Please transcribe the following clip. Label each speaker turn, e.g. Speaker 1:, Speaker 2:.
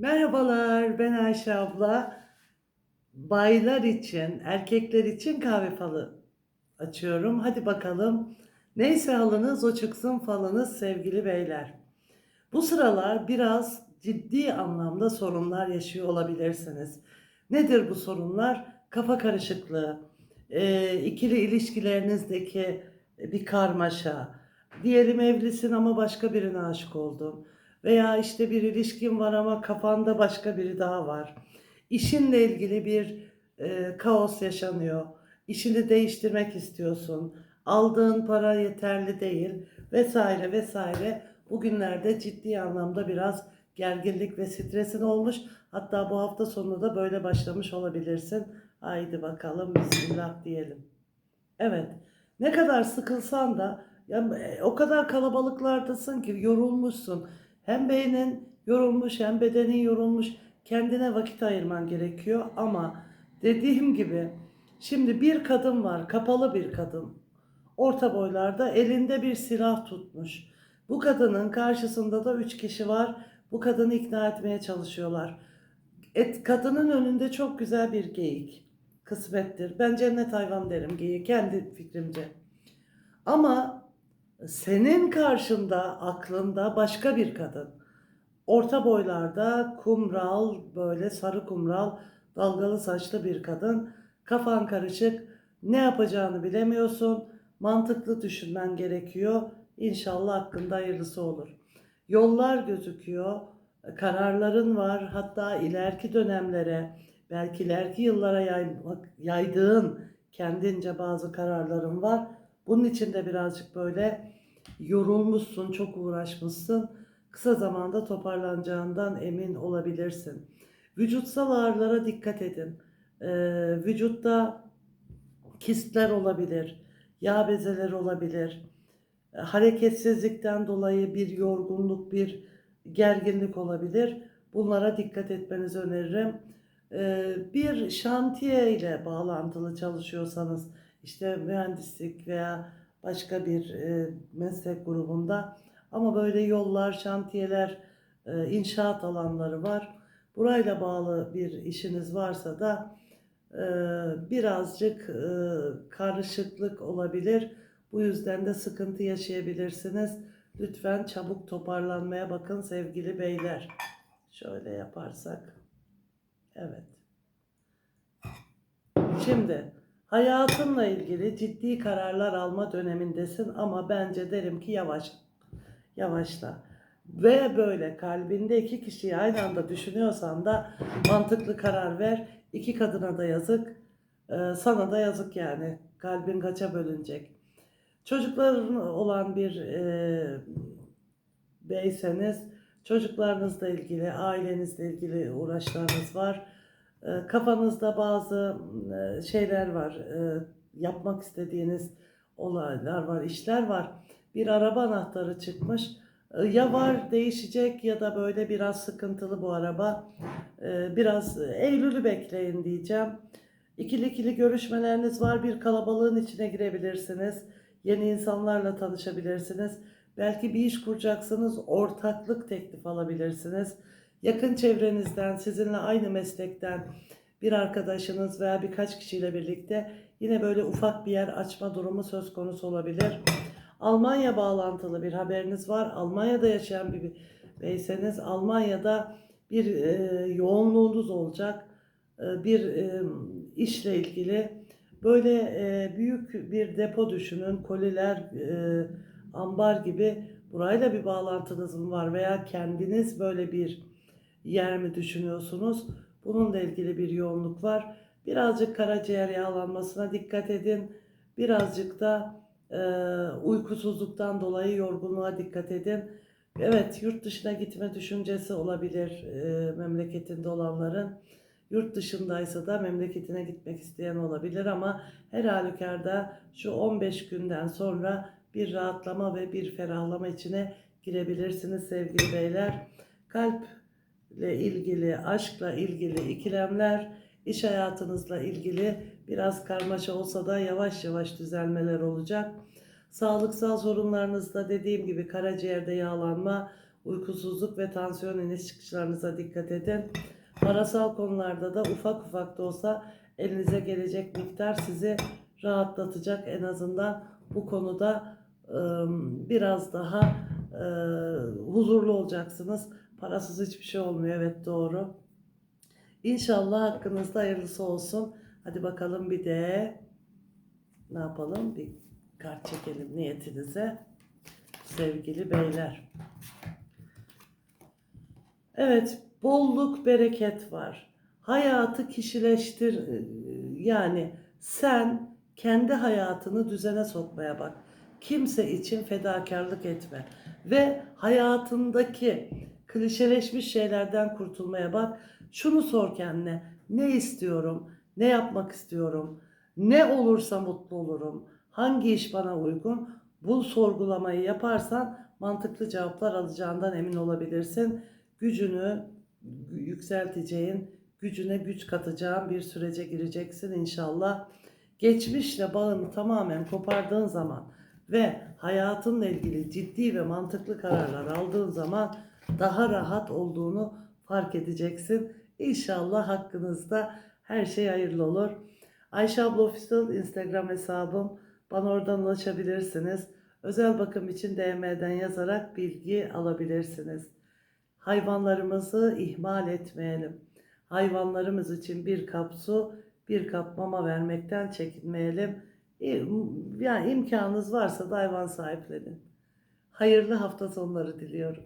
Speaker 1: Merhabalar, ben Ayşe abla. Baylar için, erkekler için kahve falı açıyorum. Hadi bakalım. Neyse halınız o çıksın falınız sevgili beyler. Bu sıralar biraz ciddi anlamda sorunlar yaşıyor olabilirsiniz. Nedir bu sorunlar? Kafa karışıklığı, e, ikili ilişkilerinizdeki bir karmaşa, diyelim evlisin ama başka birine aşık oldun. Veya işte bir ilişkin var ama kafanda başka biri daha var. İşinle ilgili bir e, kaos yaşanıyor. İşini değiştirmek istiyorsun. Aldığın para yeterli değil vesaire vesaire. Bugünlerde ciddi anlamda biraz gerginlik ve stresin olmuş. Hatta bu hafta sonu da böyle başlamış olabilirsin. Haydi bakalım bismillah diyelim. Evet. Ne kadar sıkılsan da ya e, o kadar kalabalıklardasın ki yorulmuşsun. Hem beynin yorulmuş hem bedenin yorulmuş. Kendine vakit ayırman gerekiyor ama dediğim gibi şimdi bir kadın var, kapalı bir kadın. Orta boylarda elinde bir silah tutmuş. Bu kadının karşısında da üç kişi var. Bu kadını ikna etmeye çalışıyorlar. Et, kadının önünde çok güzel bir geyik. Kısmettir. Ben cennet hayvan derim geyiği kendi fikrimce. Ama senin karşında aklında başka bir kadın. Orta boylarda kumral böyle sarı kumral dalgalı saçlı bir kadın. Kafan karışık ne yapacağını bilemiyorsun. Mantıklı düşünmen gerekiyor. İnşallah hakkında hayırlısı olur. Yollar gözüküyor. Kararların var. Hatta ileriki dönemlere belki ileriki yıllara yaymak, yaydığın kendince bazı kararların var. Bunun için de birazcık böyle yorulmuşsun, çok uğraşmışsın. Kısa zamanda toparlanacağından emin olabilirsin. Vücutsal ağrılara dikkat edin. Ee, vücutta kistler olabilir, yağ bezeleri olabilir. E, Hareketsizlikten dolayı bir yorgunluk, bir gerginlik olabilir. Bunlara dikkat etmenizi öneririm. Ee, bir şantiye ile bağlantılı çalışıyorsanız, işte mühendislik veya başka bir e, meslek grubunda ama böyle yollar, şantiyeler, e, inşaat alanları var. Burayla bağlı bir işiniz varsa da e, birazcık e, karışıklık olabilir. Bu yüzden de sıkıntı yaşayabilirsiniz. Lütfen çabuk toparlanmaya bakın sevgili beyler. Şöyle yaparsak. Evet. Şimdi hayatınla ilgili ciddi kararlar alma dönemindesin ama bence derim ki yavaş. Yavaşla. Ve böyle kalbinde iki kişiyi aynı anda düşünüyorsan da mantıklı karar ver. İki kadına da yazık, e, sana da yazık yani. Kalbin kaça bölünecek. Çocukların olan bir e, beyseniz çocuklarınızla ilgili, ailenizle ilgili uğraşlarınız var. E, kafanızda bazı e, şeyler var, e, yapmak istediğiniz olaylar var, işler var. Bir araba anahtarı çıkmış. E, Ya var değişecek ya da böyle biraz sıkıntılı bu araba. E, Biraz Eylül'ü bekleyin diyeceğim. İkili ikili görüşmeleriniz var. Bir kalabalığın içine girebilirsiniz. Yeni insanlarla tanışabilirsiniz. Belki bir iş kuracaksınız, ortaklık teklif alabilirsiniz. Yakın çevrenizden, sizinle aynı meslekten bir arkadaşınız veya birkaç kişiyle birlikte yine böyle ufak bir yer açma durumu söz konusu olabilir. Almanya bağlantılı bir haberiniz var. Almanya'da yaşayan bir beyseniz Almanya'da bir e, yoğunluğunuz olacak. E, bir e, işle ilgili böyle e, büyük bir depo düşünün. Koliler, e, ambar gibi burayla bir bağlantınız mı var veya kendiniz böyle bir yer mi düşünüyorsunuz? Bununla ilgili bir yoğunluk var. Birazcık karaciğer yağlanmasına dikkat edin. Birazcık da e, uykusuzluktan dolayı yorgunluğa dikkat edin. Evet, yurt dışına gitme düşüncesi olabilir e, memleketinde olanların. Yurt dışındaysa da memleketine gitmek isteyen olabilir ama her halükarda şu 15 günden sonra bir rahatlama ve bir ferahlama içine girebilirsiniz sevgili beyler. Kalple ilgili, aşkla ilgili ikilemler, iş hayatınızla ilgili biraz karmaşa olsa da yavaş yavaş düzelmeler olacak. Sağlıksal sorunlarınızda dediğim gibi karaciğerde yağlanma, Uykusuzluk ve tansiyon iniş çıkışlarınıza dikkat edin. Parasal konularda da ufak ufak da olsa elinize gelecek miktar sizi rahatlatacak. En azından bu konuda ım, biraz daha e, huzurlu olacaksınız. Parasız hiçbir şey olmuyor. Evet doğru. İnşallah hakkınızda hayırlısı olsun. Hadi bakalım bir de ne yapalım? Bir kart çekelim niyetinize. Sevgili beyler. Evet, bolluk, bereket var. Hayatı kişileştir yani sen kendi hayatını düzene sokmaya bak. Kimse için fedakarlık etme ve hayatındaki klişeleşmiş şeylerden kurtulmaya bak. Şunu sor kendine. Ne istiyorum? Ne yapmak istiyorum? Ne olursa mutlu olurum? Hangi iş bana uygun? Bu sorgulamayı yaparsan mantıklı cevaplar alacağından emin olabilirsin. Gücünü yükselteceğin, gücüne güç katacağın bir sürece gireceksin inşallah. Geçmişle bağını tamamen kopardığın zaman ve hayatınla ilgili ciddi ve mantıklı kararlar aldığın zaman daha rahat olduğunu fark edeceksin. İnşallah hakkınızda her şey hayırlı olur. Ayşe abla Official Instagram hesabım. Bana oradan ulaşabilirsiniz. Özel bakım için DM'den yazarak bilgi alabilirsiniz. Hayvanlarımızı ihmal etmeyelim. Hayvanlarımız için bir kap su, bir kap mama vermekten çekinmeyelim. Yani imkanınız varsa da hayvan sahiplenin. Hayırlı hafta sonları diliyorum.